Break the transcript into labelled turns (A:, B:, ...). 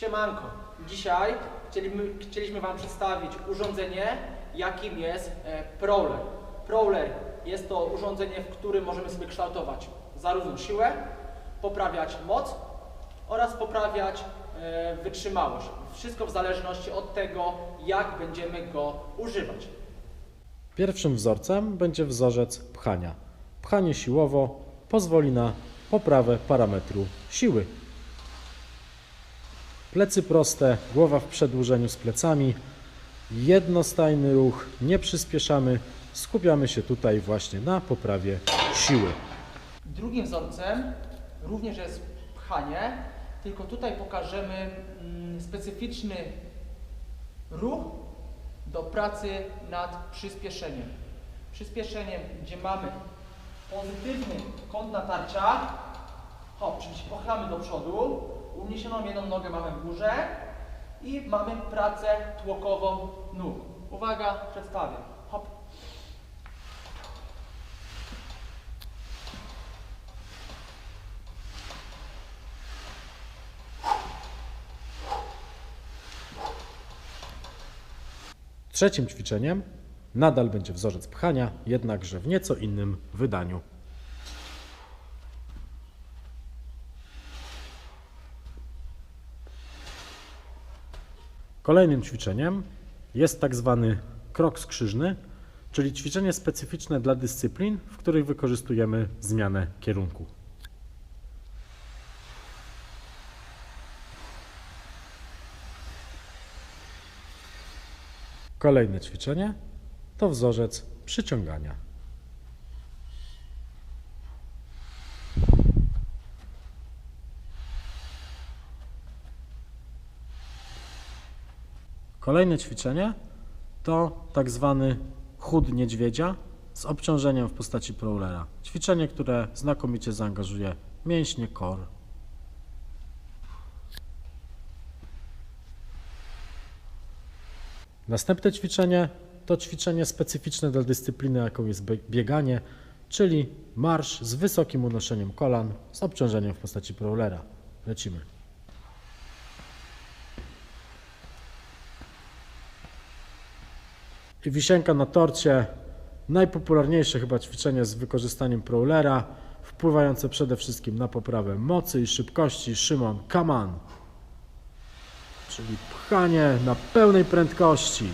A: Siemanko, dzisiaj chcieliśmy, chcieliśmy Wam przedstawić urządzenie, jakim jest e, Prowler. Prowler jest to urządzenie, w którym możemy sobie kształtować zarówno siłę, poprawiać moc oraz poprawiać e, wytrzymałość. Wszystko w zależności od tego, jak będziemy go używać.
B: Pierwszym wzorcem będzie wzorzec pchania. Pchanie siłowo pozwoli na poprawę parametru siły. Plecy proste, głowa w przedłużeniu z plecami. Jednostajny ruch, nie przyspieszamy. Skupiamy się tutaj właśnie na poprawie siły.
A: Drugim wzorcem również jest pchanie, tylko tutaj pokażemy mm, specyficzny ruch do pracy nad przyspieszeniem. Przyspieszeniem, gdzie mamy pozytywny kąt natarcia, hop, czyli się pochylamy do przodu, uniesioną jedną nogę mamy w górze i mamy pracę tłokową nóg. Uwaga, przedstawię. Hop.
B: Trzecim ćwiczeniem nadal będzie wzorzec pchania, jednakże w nieco innym wydaniu. Kolejnym ćwiczeniem jest tak zwany krok skrzyżny, czyli ćwiczenie specyficzne dla dyscyplin, w których wykorzystujemy zmianę kierunku. Kolejne ćwiczenie to wzorzec przyciągania. Kolejne ćwiczenie to tak zwany chód niedźwiedzia z obciążeniem w postaci prowlera. Ćwiczenie, które znakomicie zaangażuje mięśnie core. Następne ćwiczenie to ćwiczenie specyficzne dla dyscypliny, jaką jest bie- bieganie, czyli marsz z wysokim unoszeniem kolan z obciążeniem w postaci prowlera. Lecimy. Wisienka na torcie. Najpopularniejsze chyba ćwiczenie z wykorzystaniem prowlera, wpływające przede wszystkim na poprawę mocy i szybkości. Szymon, on! Czyli pchanie na pełnej prędkości.